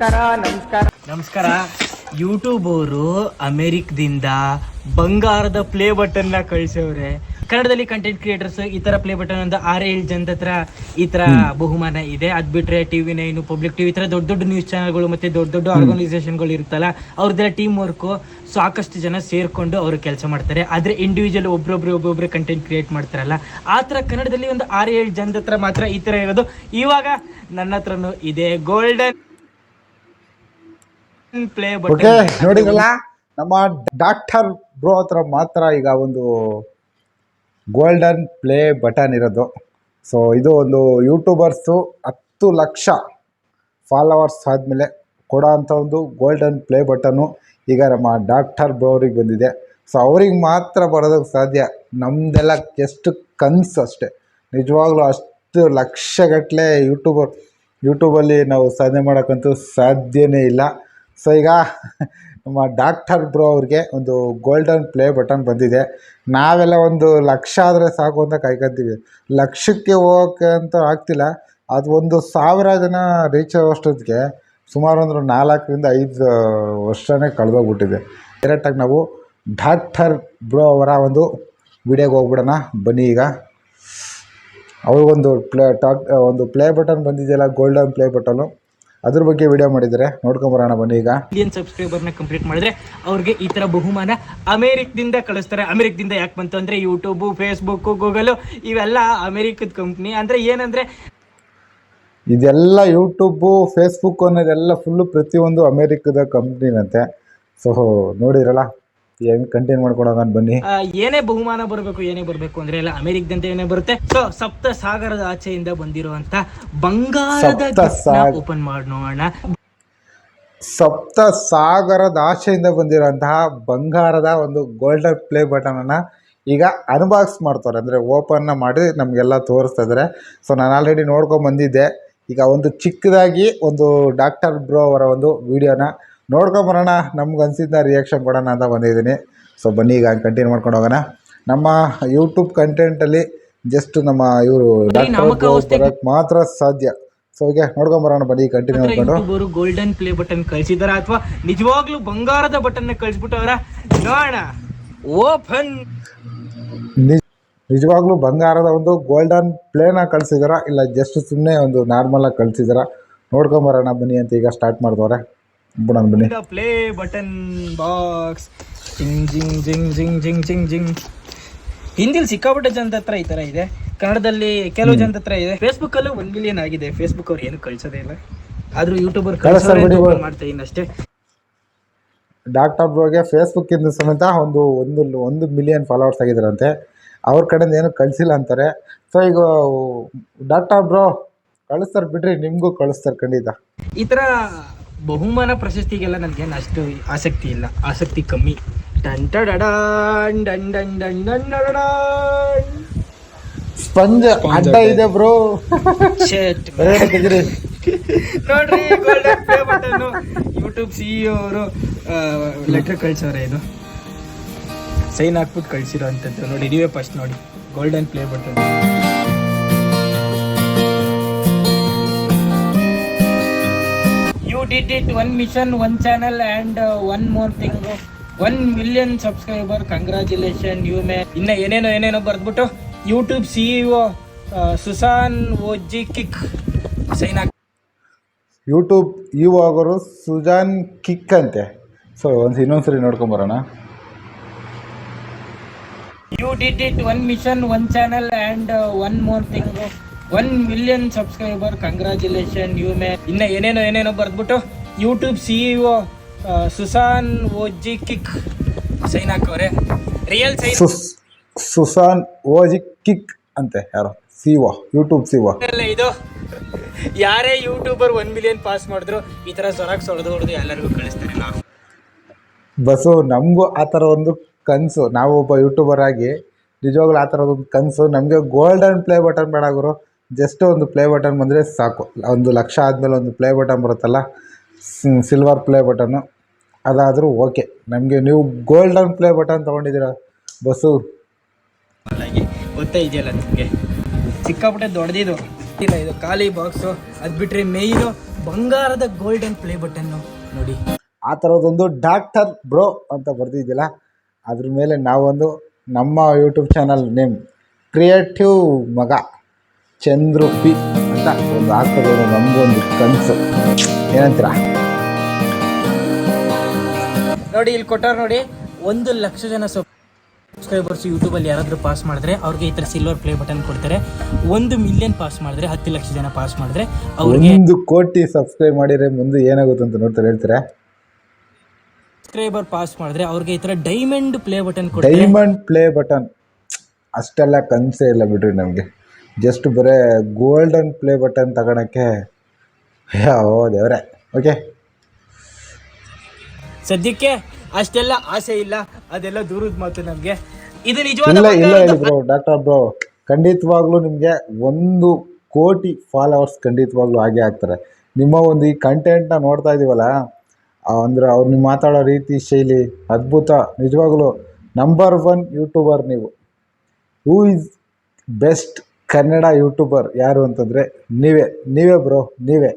ನಮಸ್ಕಾರ ನಮಸ್ಕಾರ. ನಮಸ್ಕಾರ. ಯೂಟ್ಯೂಬ್ ಅವರು ಅಮೆರಿಕದಿಂದ ಬಂಗಾರದ ಪ್ಲೇ ಬಟನ್ನ ಕಳಿಸವ್ರೆ. ಕನ್ನಡದಲ್ಲಿ ಕಂಟೆಂಟ್ ಕ್ರಿಯೇಟರ್ಸ್ ಈ ತರ ಪ್ಲೇ ಬಟನ್ ಒಂದು ಆರ್ ಏಳು ಜನದ ಹತ್ರ ಈ ತರ ಬಹುಮಾನ ಇದೆ. ಅದ್ ಬಿಟ್ರೆ ಟಿವಿ ನೈನ್ ಪಬ್ಲಿಕ್ ಟಿವಿ ಈ ತರ ದೊಡ್ಡ ದೊಡ್ಡ ನ್ಯೂಸ್ ಚಾನಲ್ಗಳು ಮತ್ತೆ ದೊಡ್ಡ ದೊಡ್ಡ ಆರ್ಗನೈಸೇಷನ್ಗಳು ಇರುತ್ತಲ್ಲ ಅವ್ರದ್ದೆಲ್ಲ ಟೀಮ್ ವರ್ಕ್ ಸಾಕಷ್ಟು ಜನ ಸೇರ್ಕೊಂಡು ಅವರು ಕೆಲಸ ಮಾಡ್ತಾರೆ. ಆದ್ರೆ ಇಂಡಿವಿಜುವಲ್ ಒಬ್ರೊಬ್ರು ಒಬ್ಬೊಬ್ರು ಕಂಟೆಂಟ್ ಕ್ರಿಯೇಟ್ ಮಾಡ್ತಾರಲ್ಲ. ಆ ತರ ಕನ್ನಡದಲ್ಲಿ ಒಂದು ಆರ್ ಏಳು ಜನದ ಹತ್ರ ಮಾತ್ರ ಈ ತರ ಇರೋದು. ಇವಾಗ ನನ್ನ ಹತ್ರನೂ ಇದೆ. ಗೋಲ್ಡನ್ ಪ್ಲೇ ಓಕೆ ನೋಡಿರಲ್ಲ ನಮ್ಮ ಡಾಕ್ಟರ್ ಬ್ರೋ ಹತ್ರ ಮಾತ್ರ ಈಗ ಒಂದು ಗೋಲ್ಡನ್ ಪ್ಲೇ ಬಟನ್ ಇರೋದು. ಸೊ ಇದು ಒಂದು ಯೂಟ್ಯೂಬರ್ಸು ಹತ್ತು ಲಕ್ಷ ಫಾಲೋವರ್ಸ್ ಆದಮೇಲೆ ಕೊಡೋ ಅಂಥ ಒಂದು ಗೋಲ್ಡನ್ ಪ್ಲೇ ಬಟನು ಈಗ ನಮ್ಮ ಡಾಕ್ಟರ್ ಬ್ರೋ ಅವ್ರಿಗೆ ಬಂದಿದೆ. ಸೊ ಅವ್ರಿಗೆ ಮಾತ್ರ ಬರೋದಕ್ಕೆ ಸಾಧ್ಯ. ನಮ್ಮದೆಲ್ಲ ಎಷ್ಟು ಕನ್ಸು ಅಷ್ಟೇ. ನಿಜವಾಗ್ಲೂ ಅಷ್ಟು ಲಕ್ಷಗಟ್ಟಲೆ ಯೂಟ್ಯೂಬರ್ ಯೂಟ್ಯೂಬಲ್ಲಿ ನಾವು ಸಾಧನೆ ಮಾಡೋಕ್ಕಂತೂ ಸಾಧ್ಯನೇ ಇಲ್ಲ. ಸೊ ಈಗ ನಮ್ಮ ಡಾಕ್ಟರ್ ಬ್ರೋ ಅವ್ರಿಗೆ ಒಂದು ಗೋಲ್ಡನ್ ಪ್ಲೇ ಬಟನ್ ಬಂದಿದೆ. ನಾವೆಲ್ಲ ಒಂದು ಲಕ್ಷ ಆದರೆ ಸಾಕು ಅಂತ ಕಾಯ್ಕೊತೀವಿ. ಲಕ್ಷಕ್ಕೆ ಹೋಗೋಕ್ಕೆ ಅಂತ ಆಗ್ತಿಲ್ಲ. ಅದು ಒಂದು ಸಾವಿರ ಜನ ರೀಚ್ ಆಗೋಷ್ಟೊತ್ತಿಗೆ ಸುಮಾರು ಅಂದ್ರೆ ನಾಲ್ಕರಿಂದ ಐದು ವರ್ಷನೇ ಕಳೆದೋಗ್ಬಿಟ್ಟಿದೆ. ಡೈರೆಕ್ಟಾಗಿ ನಾವು ಡಾಕ್ಟರ್ ಬ್ರೋ ಅವರ ಒಂದು ವಿಡಿಯೋಗೆ ಹೋಗ್ಬಿಡೋಣ. ಬನ್ನಿ ಈಗ. ಅವ್ರಿಗೊಂದು ಪ್ಲೇ ಟಾಕ್ ಒಂದು ಪ್ಲೇ ಬಟನ್ ಬಂದಿದೆಯಲ್ಲ ಗೋಲ್ಡನ್ ಪ್ಲೇ ಬಟನು ಅದ್ರ ಬಗ್ಗೆ ವಿಡಿಯೋ ಮಾಡಿದರೆ ನೋಡ್ಕೊಂಬರೋಣ ಬನ್ನಿ ಈಗ. ಮಿಲಿಯನ್ ಸಬ್ಸ್ಕ್ರೈಬರ್ನ ಕಂಪ್ಲೀಟ್ ಮಾಡಿದ್ರೆ ಅವ್ರಿಗೆ ಈ ತರ ಬಹುಮಾನ ಅಮೆರಿಕದಿಂದ ಕಳಿಸ್ತಾರೆ. ಅಮೆರಿಕದಿಂದ ಯಾಕೆ ಬಂತು ಅಂದ್ರೆ ಯೂಟ್ಯೂಬ್ ಫೇಸ್ಬುಕ್ ಗೂಗಲ್ ಇವೆಲ್ಲ ಅಮೆರಿಕದ ಕಂಪ್ನಿ ಅಂದ್ರೆ ಏನಂದ್ರೆ ಇದೆಲ್ಲ ಯೂಟ್ಯೂಬು ಫೇಸ್ಬುಕ್ ಅನ್ನೋದೆಲ್ಲ ಫುಲ್ಲು ಪ್ರತಿಯೊಂದು ಅಮೇರಿಕದ ಕಂಪ್ನಿನಂತೆ ಸೊ ನೋಡಿರಲ್ಲ? ಏನು ಕಂಟಿನ್ಯೂ ಮಾಡ್ಕೊಡೋಣ ಬನ್ನಿ. ಏನೇ ಬಹುಮಾನ ಬರಬೇಕು ಏನೇ ಬರಬೇಕು ಅಂದ್ರೆ ಎಲ್ಲ ಅಮೆರಿಕದಂತೆ ಏನೇ ಬರುತ್ತೆ. ಸೊ ಸಪ್ತ ಸಾಗರದ ಆಚೆಯಿಂದ ಬಂದಿರುವಂತ ಬಂಗಾರದ ಓಪನ್ ಮಾಡಿ ನೋಡೋಣ ಸಪ್ತ ಸಾಗರದ ಆಶೆಯಿಂದ ಬಂದಿರುವಂತಹ ಬಂಗಾರದ ಒಂದು ಗೋಲ್ಡನ್ ಪ್ಲೇ ಬಟನನ್ನು ಈಗ ಅನ್ಬಾಕ್ಸ್ ಮಾಡ್ತಾರೆ. ಅಂದರೆ ಓಪನ್ನ ಮಾಡಿ ನಮಗೆಲ್ಲ ತೋರಿಸ್ತಾ ಇದ್ದಾರೆ ಸೊ ನಾನು ಆಲ್ರೆಡಿ ನೋಡ್ಕೊಂಡು ಬಂದಿದ್ದೆ. ಈಗ ಒಂದು ಚಿಕ್ಕದಾಗಿ ಒಂದು ಡಾಕ್ಟರ್ ಬ್ರೋ ಅವರ ಒಂದು ವಿಡಿಯೋನ ನೋಡ್ಕೊಂಬರೋಣ ನಮ್ಗೆ ಅನಿಸಿದ್ದ ರಿಯಾಕ್ಷನ್ ಕೊಡೋಣ ಅಂತ ಬಂದಿದ್ದೀನಿ. ಸೊ ಬನ್ನಿ ಈಗ ಕಂಟಿನ್ಯೂ ಮಾಡ್ಕೊಂಡು ಹೋಗೋಣ. ನಮ್ಮ ಯೂಟ್ಯೂಬ್ ಕಂಟೆಂಟಲ್ಲಿ ಜಸ್ಟ್ ನಮ್ಮ ಇವರು ಡಾಕ್ಟರ್ ಮಾತ್ರ ಸಾಧ್ಯ. ಸೊ ಹೀಗೆ ನೋಡ್ಕೊಂಬರೋಣ ಬನ್ನಿ ಕಂಟಿನ್ಯೂ ಮಾಡ್ಕೊಂಡು. ಇವರು ಗೋಲ್ಡನ್ ಪ್ಲೇ ಬಟನ್ ಕಳಿಸಿದಾರ ಅಥವಾ ನಿಜವಾಗ್ಲೂ ಬಂಗಾರದ ಬಟನ್ ಕಳಿಸ್ಬಿಟ್ಟವ್ರ? ನೋಡೋಣ. ಓಪನ್ ನಿಜ ನಿಜವಾಗ್ಲೂ ಬಂಗಾರದ ಒಂದು ಗೋಲ್ಡನ್ ಪ್ಲೇನ ಕಳಿಸಿದಾರ? ಇಲ್ಲ ಜಸ್ಟ್ ಸುಮ್ಮನೆ ಒಂದು ನಾರ್ಮಲಾಗಿ ಕಳಿಸಿದಾರ? ನೋಡ್ಕೊಂಬರೋಣ ಬನ್ನಿ ಅಂತ ಈಗ ಸ್ಟಾರ್ಟ್ ಮಾಡ್ದವ್ರೆ. ಬಿಡೋಣ ಬನ್ನಿ ಪ್ಲೇ ಬಟನ್ ಬಾಕ್ಸ್ ಜಿಂಗ್ ಜಿಂಗ್ ಜಿಂಗ್ ಜಿಂಗ್ ಜಿಂಗ್ ಜಿಂಗ್ ಜಿಂಗ್ ಹಿಂದಿಲ್ ಸಿಕ್ಕಾಪಟ್ಟೆ ಜನದ ಹತ್ರ ಈ ತರ ಇದೆ. ಕನ್ನಡದಲ್ಲಿ ಕೆಲವು ಜನದ ಹತ್ರ ಇದೆ. ಫೇಸ್ಬುಕ್ ಅಲ್ಲೂ ಒಂದ್ ಮಿಲಿಯನ್ ಆಗಿದೆ. ಫೇಸ್ಬುಕ್ ಅವ್ರು ಏನು ಕಳ್ಸೋದೇ ಇಲ್ಲ. ಆದ್ರೂ ಯೂಟ್ಯೂಬರ್ ಬಿಡು. ಮಾಡ್ತಾ ಇದ್ದೀನಿ ಅಷ್ಟೇ. ಡಾಕ್ಟರ್ ಬ್ರೋಗೆ ಫೇಸ್ಬುಕ್ಕಿಂದ ಸಮೇತ ಒಂದು ಒಂದು ಒಂದು ಮಿಲಿಯನ್ ಫಾಲೋವರ್ಸ್ ಆಗಿದ್ದಾರಂತೆ ಅವ್ರ ಕಡೆಯಿಂದ ಏನು ಕಳಿಸಿಲ್ಲ ಅಂತಾರೆ. ಸೊ ಈಗ ಡಾಕ್ಟರ್ ಬ್ರೋ ಕಳಿಸ್ತಾರೆ ಬಿಡ್ರಿ ನಿಮಗೂ ಕಳಿಸ್ತಾರೆ ಖಂಡಿತ. ಈ ತರ ಬಹುಮಾನ ಪ್ರಶಸ್ತಿಗೆಲ್ಲ ನನಗೇನು ಅಷ್ಟು ಆಸಕ್ತಿ ಇಲ್ಲ. ಆಸಕ್ತಿ ಕಮ್ಮಿ. ಡನ್ ಡಡಡಾನ್, ಡನ್ ಡನ್ ಡನ್ ಡನ್ ಡಡಡಾನ್. ಸ್ಪಂಜ್ ಅಡ್ಡ ಇದೆ ಬ್ರೋ. ತೆಗಿರಿ ನೋಡ್ರಿ golden play button YouTube CEO ಅವರು ಲೆಟರ್ ಕಳ್ಸವ್ರೆ ಇದು. ಸೈನ್ ಹಾಕ್ಬಿಟ್ಟು ಕಳ್ಸಿರೋ ಅಂಥದ್ದು ನೋಡಿ ನೀವೇ ಫಸ್ಟ್ ನೋಡಿ. Golden play button. Did it one mission one channel and one more thing one million subscriber congratulation you may ಇನ್ನ ಏನೇನೋ ಏನೇನೋ ಬರ್ದ್ಬಿಟ್ಟು YouTube CEO Susan Wojcicki sign ಹಾಕಿ ಯೂಟ್ಯೂಬ್ ಆಗೋರು ಸುಜಾನ್ ಕಿಕ್ ಅಂತೆ. ಸೊ ಒಂದು ಇನ್ನೊಂದ್ಸರಿ ನೋಡ್ಕೊಂಬರೋಣ you did it one mission one channel and one more thing one million subscriber congratulation you may ಇನ್ನ ಏನೇನೋ ಏನೇನೋ ಬರ್ದ್ಬಿಟ್ಟು ಯೂಟ್ಯೂಬ್ ಒ Susan Wojcicki sign ಹಾಕವ್ರೆ. Real sign. ಸುಸ್ ಸುಸಾನ್ ಓಜಿ ಕಿಕ್ ಅಂತೆ ಯಾರೋ ಒ ಯೂಟ್ಯೂಬ್ ಸಿ ಒ ಇದು ಯಾರೇ ಯೂಟ್ಯೂಬರ್ ಒನ್ ಮಿಲಿಯನ್ ಪಾಸ್ ಮಾಡಿದ್ರು ಈ ಥರ ಸೊರಗ್ ಸೊಳೆದು ಹೊಡೆದು ಎಲ್ಲರಿಗೂ ಕಳಿಸ್ತಾರೆ ನಾವು. ಬಸ್ಸು ನಮಗೂ ಆ ಥರ ಒಂದು ಕನಸು. ನಾವು ಒಬ್ಬ ಯೂಟ್ಯೂಬರ್ ಆಗಿ ನಿಜವಾಗ್ಲೂ ಆ ಥರ ಒಂದು ಕನಸು. ನಮಗೆ ಗೋಲ್ಡನ್ ಪ್ಲೇ ಬಟನ್ ಬೇಡ ಗುರು. ಜಸ್ಟ್ ಒಂದು ಪ್ಲೇ ಬಟನ್ ಬಂದರೆ ಸಾಕು. ಒಂದು ಲಕ್ಷ ಆದಮೇಲೆ ಒಂದು ಪ್ಲೇ ಬಟನ್ ಬರುತ್ತಲ್ಲ ಸಿಲ್ವರ್ ಪ್ಲೇ ಬಟನ್ನು ಅದಾದರೂ ಓಕೆ ನಮಗೆ ನೀವು ಗೋಲ್ಡನ್ ಪ್ಲೇ ಬಟನ್ ತೊಗೊಂಡಿದ್ದೀರ? ಬಸ್ಸು ಗೊತ್ತೇ ಇದೆಯಲ್ಲ ನಿಮಗೆ? ಸಿಕ್ಕಾಪಟ್ಟೆ ದೊಡ್ಡದಿದು. ಇಲ್ಲ ಇದು ಖಾಲಿ ಬಾಕ್ಸು ಅದು ಬಿಟ್ಟರೆ ಮೇಯ್ನು ಬಂಗಾರದ ಗೋಲ್ಡನ್ ಪ್ಲೇ ಬಟನ್ನು ನೋಡಿ. ಆ ಥರದೊಂದು ಡಾಕ್ಟರ್ ಬ್ರೋ ಅಂತ ಬರ್ತಿದ್ದಿಲ್ಲ ಅದ್ರ ಮೇಲೆ ನಾವೊಂದು ನಮ್ಮ ಯೂಟ್ಯೂಬ್ ಚಾನಲ್ ನೇಮ್ ಕ್ರಿಯೇಟಿವ್ ಮಗ ಚಂದ್ರು ಪಿ ಅಂತ ಒಂದು ಆಗ್ತದೆ. ನಮಗೊಂದು ಕನಸು. ಏನಂತೀರಾ? ನೋಡಿ ಇಲ್ಲಿ ಕೊಟ್ಟಾರ ನೋಡಿ ಒಂದು ಲಕ್ಷ ಜನ ಸಬ್ಸ್ಕ್ರೈಬರ್ಸ್ ಯೂಟ್ಯೂಬಲ್ಲಿ ಯಾರಾದರೂ ಪಾಸ್ ಮಾಡಿದ್ರೆ ಅವ್ರಿಗೆ ಈ ಥರ ಸಿಲ್ವರ್ ಪ್ಲೇ ಬಟನ್ ಕೊಡ್ತಾರೆ. ಒಂದು ಮಿಲಿಯನ್ ಪಾಸ್ ಮಾಡಿದ್ರೆ ಹತ್ತು ಲಕ್ಷ ಜನ ಪಾಸ್ ಮಾಡಿದ್ರೆ ಅವ್ರಿಗೆ ಒಂದು ಕೋಟಿ ಸಬ್ಸ್ಕ್ರೈಬ್ ಮಾಡಿದ್ರೆ ಮುಂದೆ ಏನಾಗುತ್ತೆ ಅಂತ ನೋಡ್ತಾರೆ ಹೇಳ್ತಾರೆ? ಸಬ್ಸ್ಕ್ರೈಬರ್ ಪಾಸ್ ಮಾಡಿದ್ರೆ ಅವ್ರಿಗೆ ಈ ಥರ ಡೈಮಂಡ್ ಪ್ಲೇ ಬಟನ್ ಕೊಡ್ತಾರೆ. ಡೈಮಂಡ್ ಪ್ಲೇ ಬಟನ್ ಅಷ್ಟೆಲ್ಲ ಕನ್ಸೇ ಇಲ್ಲ ಬಿಡ್ರಿ ನಮಗೆ. ಜಸ್ಟ್ ಬರೇ ಗೋಲ್ಡನ್ ಪ್ಲೇ ಬಟನ್ ತಗೊಳಕ್ಕೆ ಓ ದೇವರೇ. ಓಕೆ ಸದ್ಯಕ್ಕೆ ಅಷ್ಟೆಲ್ಲ ಆಸೆ ಇಲ್ಲ. ಅದೆಲ್ಲ ದೂರದ ಮಾತು ನಮಗೆ. ಇದು ಇಲ್ಲ ನಿಜವಾದ ಇಲ್ಲ ಬ್ರೋ ಡಾಕ್ಟರ್ ಬ್ರೋ. ಖಂಡಿತವಾಗ್ಲೂ ನಿಮಗೆ ಒಂದು ಕೋಟಿ ಫಾಲೋವರ್ಸ್ ಖಂಡಿತವಾಗ್ಲೂ ಹಾಗೆ ಆಗ್ತಾರೆ. ನಿಮ್ಮ ಒಂದು ಈ ಕಂಟೆಂಟ್ನ ನೋಡ್ತಾ ಇದೀವಲ್ಲ ಅಂದರೆ ಅವ್ರು ನೀವು ಮಾತಾಡೋ ರೀತಿ ಶೈಲಿ ಅದ್ಭುತ ನಿಜವಾಗ್ಲೂ ನಂಬರ್ ಒನ್ ಯೂಟ್ಯೂಬರ್ ನೀವು. Who is best Kannada YouTuber ಯಾರು ಅಂತಂದರೆ ನೀವೇ ನೀವೇ ಬ್ರೋ ನೀವೇ.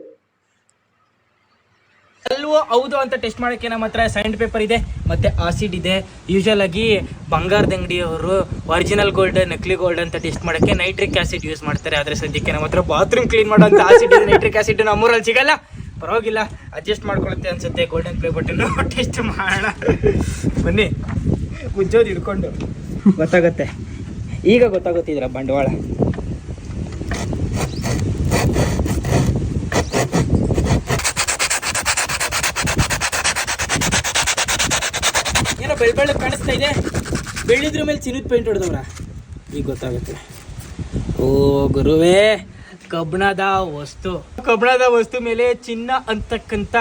ಹೌದು ಅಂತ ಟೆಸ್ಟ್ ಮಾಡೋಕ್ಕೆ ನಮ್ಮ ಹತ್ರ ಸೈಂಡ್ ಪೇಪರ್ ಇದೆ. ಮತ್ತೆ ಆಸಿಡ್ ಇದೆ. ಯೂಶಲ್ ಆಗಿ ಬಂಗಾರದ ಅಂಗಡಿಯವರು ಒರಿಜಿನಲ್ ಗೋಲ್ಡ್ ನಕ್ಲಿ ಗೋಲ್ಡ್ ಅಂತ ಟೆಸ್ಟ್ ಮಾಡೋಕ್ಕೆ ನೈಟ್ರಿಕ್ ಆಸಿಡ್ ಯೂಸ್ ಮಾಡ್ತಾರೆ. ಆದರೆ ಸದ್ಯಕ್ಕೆ ನಮ್ಮ ಹತ್ರ ಬಾತ್ರೂಮ್ ಕ್ಲೀನ್ ಮಾಡೋಂಥ ಆಸಿಡ್ ಇದೆ. ನೈಟ್ರಿಕ್ ಆಸಿಡ್ ನಮ್ಮೂರಲ್ಲಿ ಸಿಗಲ್ಲ. ಪರವಾಗಿಲ್ಲ. ಅಡ್ಜಸ್ಟ್ ಮಾಡ್ಕೊಳುತ್ತೆ ಅನ್ಸುತ್ತೆ ಗೋಲ್ಡನ್ ಪ್ಲೇ ಬಟನ್ ಟೆಸ್ಟ್ ಮಾಡೋಣ. ಬನ್ನಿ. ಉಜ್ಜೋದು ಹಿಡ್ಕೊಂಡು. ಗೊತ್ತಾಗುತ್ತೆ. ಈಗ ಗೊತ್ತಾಗುತ್ತಿದ್ರ ಬಂಡವಾಳ. ಏನೋ ಬೆಳ್ ಬೆಳ್ಳಗ್ ಕಾಣಿಸ್ತಾ ಇದೆ. ಬೆಳ್ಳಿದ್ರ ಮೇಲೆ ಚಿನ್ನದ ಪೇಂಟ್ ಹೊಡೆದವ್ರ. ಈಗ ಗೊತ್ತಾಗುತ್ತೆ. ಓ ಗುರುವೇ ಕಬ್ಬಣದ ವಸ್ತು. ಕಬ್ಬಣದ ವಸ್ತು ಮೇಲೆ ಚಿನ್ನ ಅಂತಕ್ಕಂತ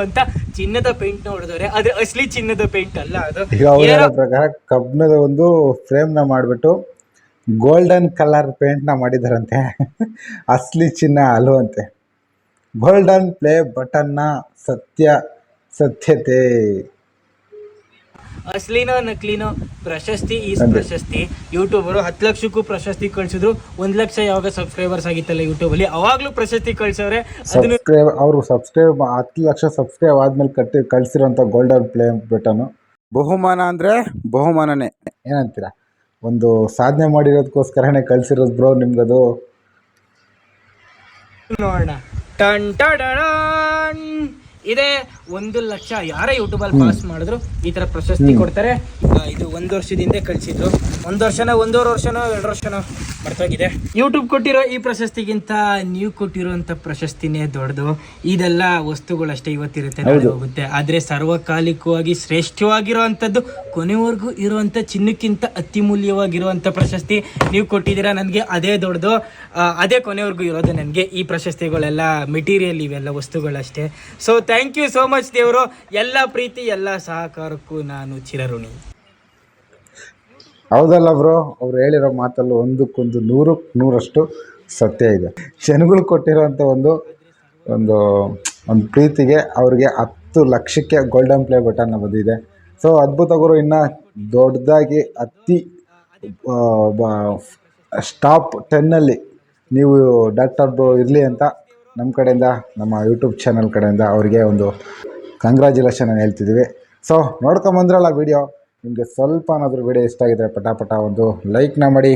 ಅಂತ ಚಿನ್ನದ ಪೇಂಟ್ನ ಹೊಡೆದವ್ರೆ. ಆದ್ರೆ ಅಸಲಿ ಚಿನ್ನದ ಪೇಂಟ್ ಅಲ್ಲ ಅದು. ಹೇಳೋ ಪ್ರಕಾರ ಕಬ್ಬಿಣದ ಒಂದು ಫ್ರೇಮ್ನ ಮಾಡಿಬಿಟ್ಟು ಗೋಲ್ಡನ್ ಕಲರ್ ಪೇಂಟ್ನ ಮಾಡಿದಾರಂತೆ. ಅಸ್ಲಿ ಚಿನ್ನ ಅಲ್ವಂತೆ ಗೋಲ್ಡನ್ ಪ್ಲೇ ಬಟನ್ನ ಸತ್ಯ ಸತ್ಯತೆ. ಅಸ್ಲಿನೋ ನಕ್ಲಿನೋ ಪ್ರಶಸ್ತಿ ಈಸ್. ಪ್ರಶಸ್ತಿ ಯೂಟ್ಯೂಬರು ಹತ್ತು ಲಕ್ಷಕ್ಕೂ ಪ್ರಶಸ್ತಿ ಕಳ್ಸಿದ್ರು. ಒಂದ್ ಲಕ್ಷ ಯಾವಾಗ ಸಬ್ಸ್ಕ್ರೈಬರ್ಸ್ ಆಗಿತ್ತಲ್ಲ ಯೂಟ್ಯೂಬ್ ಅಲ್ಲಿ ಅವಾಗ್ಲೂ ಪ್ರಶಸ್ತಿ ಕಳ್ಸವ್ರೆ. ಸಬ್ಸ್ಕ್ರೈಬ್ ಅವರು ಸಬ್ಸ್ಕ್ರೈಬ್ ಹತ್ತು ಲಕ್ಷ ಸಬ್ಸ್ಕ್ರೈಬ್ ಆದ್ಮೇಲೆ ಕಟ್ಟಿ ಕಳ್ಸಿರೋಂಥ ಗೋಲ್ಡನ್ ಪ್ಲೇ ಬಟನ್ ಬಹುಮಾನ ಅಂದ್ರೆ ಬಹುಮಾನನೇ. ಏನಂತೀರಾ? ಒಂದು ಸಾಧನೆ ಮಾಡಿರೋದಕ್ಕೋಸ್ಕರನೇ ಕಳ್ಸಿರೋದು ಬ್ರೋ ನಿಮ್ಗದು. ನೋಡೋಣ. ಇದೆ. ಒಂದು ಲಕ್ಷ ಯಾರೇ ಯೂಟ್ಯೂಬಲ್ಲಿ ಪಾಸ್ ಮಾಡಿದ್ರು ಈ ತರ ಪ್ರಶಸ್ತಿ ಕೊಡ್ತಾರೆ. ಇದು ಒಂದು ವರ್ಷದಿಂದ ಕಳಿಸಿದ್ರು. ಒಂದ್ ವರ್ಷನೋ ಒಂದೂವರೆ ವರ್ಷನೋ ಎರಡು ವರ್ಷನೋ ಮರ್ತೋಗಿದೆ ಯೂಟ್ಯೂಬ್ ಕೊಟ್ಟಿರೋ ಈ ಪ್ರಶಸ್ತಿಗಿಂತ ನೀವು ಕೊಟ್ಟಿರೋಂಥ ಪ್ರಶಸ್ತಿನೇ ದೊಡ್ಡದು. ಇದೆಲ್ಲ ವಸ್ತುಗಳಷ್ಟೇ ಇವತ್ತಿರುತ್ತೆ ಹೋಗುತ್ತೆ. ಆದ್ರೆ ಸರ್ವಕಾಲಿಕವಾಗಿ ಶ್ರೇಷ್ಠವಾಗಿರುವಂಥದ್ದು ಕೊನೆವರೆಗೂ ಇರುವಂಥ ಚಿನ್ನಕ್ಕಿಂತ ಅತಿಮೂಲ್ಯವಾಗಿರುವಂಥ ಪ್ರಶಸ್ತಿ ನೀವು ಕೊಟ್ಟಿದ್ದೀರಾ ನನಗೆ ಅದೇ ದೊಡ್ಡದು. ಅದೇ ಕೊನೆವರೆಗೂ ಇರೋದು ನನಗೆ. ಈ ಪ್ರಶಸ್ತಿಗಳೆಲ್ಲ ಮೆಟೀರಿಯಲ್ ಇವೆಲ್ಲ ವಸ್ತುಗಳಷ್ಟೇ. So thank you so much ದೇವರು. ಎಲ್ಲ ಪ್ರೀತಿ, ಎಲ್ಲ ಸಹಕಾರಕ್ಕೂ ನಾನು ಚಿರಋಣಿ. ಹೌದಲ್ಲ ಬ್ರೋ? ಅವ್ರು ಹೇಳಿರೋ ಮಾತಲ್ಲಿ ಒಂದಕ್ಕೊಂದು ನೂರಕ್ಕೆ ನೂರಷ್ಟು ಸತ್ಯ ಇದೆ. ಜನಗಳು ಕೊಟ್ಟಿರೋಂಥ ಒಂದು ಒಂದು ಒಂದು ಪ್ರೀತಿಗೆ ಅವ್ರಿಗೆ ಹತ್ತು ಲಕ್ಷಕ್ಕೆ ಗೋಲ್ಡನ್ ಪ್ಲೇ ಬಟನ್ ಬಂದಿದೆ. ಸೊ ಅದ್ಭುತ ಗುರು ಇನ್ನು ದೊಡ್ಡದಾಗಿ ಅತಿ ಸ್ಟಾಪ್ ಟೆನ್ನಲ್ಲಿ ನೀವು ಡಾಕ್ಟರ್ ಬ್ರೋ ಇರಲಿ ಅಂತ ನಮ್ಮ ಕಡೆಯಿಂದ ನಮ್ಮ ಯೂಟ್ಯೂಬ್ ಚಾನಲ್ ಕಡೆಯಿಂದ ಅವರಿಗೆ ಒಂದು ಕಂಗ್ರ್ಯಾಚುಲೇಷನ್ ಹೇಳ್ತಿದ್ದೀವಿ ಸೊ ನೋಡ್ಕೊಂಬಂದ್ರಲ್ಲ ವಿಡಿಯೋ ನಿಮಗೆ ಸ್ವಲ್ಪ ಏನಾದರೂ ವಿಡಿಯೋ ಇಷ್ಟ ಆಗಿದ್ರೆ ಪಟಾಪಟ ಪಟ ಒಂದು ಲೈಕ್ನ ಮಾಡಿ.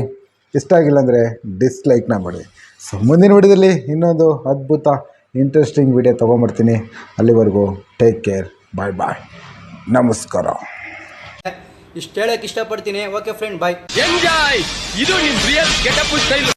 ಇಷ್ಟ ಆಗಿಲ್ಲ ಅಂದರೆ ಡಿಸ್ಲೈಕ್ನ ಮಾಡಿ. ಸೊ ಮುಂದಿನ ವಿಡಿಯೋದಲ್ಲಿ ಇನ್ನೊಂದು ಅದ್ಭುತ ಇಂಟ್ರೆಸ್ಟಿಂಗ್ ವಿಡಿಯೋ ತೊಗೊಂಬರ್ತೀನಿ ಅಲ್ಲಿವರೆಗೂ ಟೇಕ್ ಕೇರ್ ಬಾಯ್ ಬಾಯ್ ನಮಸ್ಕಾರ. ಇಷ್ಟು ಹೇಳಕ್ಕೆ ಇಷ್ಟಪಡ್ತೀನಿ. ಓಕೆ ಫ್ರೆಂಡ್ ಬಾಯ್ ಎಂಜಾಯ್ ಇದು ನಿಮ್ಮ ರಿಯಲ್ ಗೆಟಪ್ ಸ್ಟೈಲ್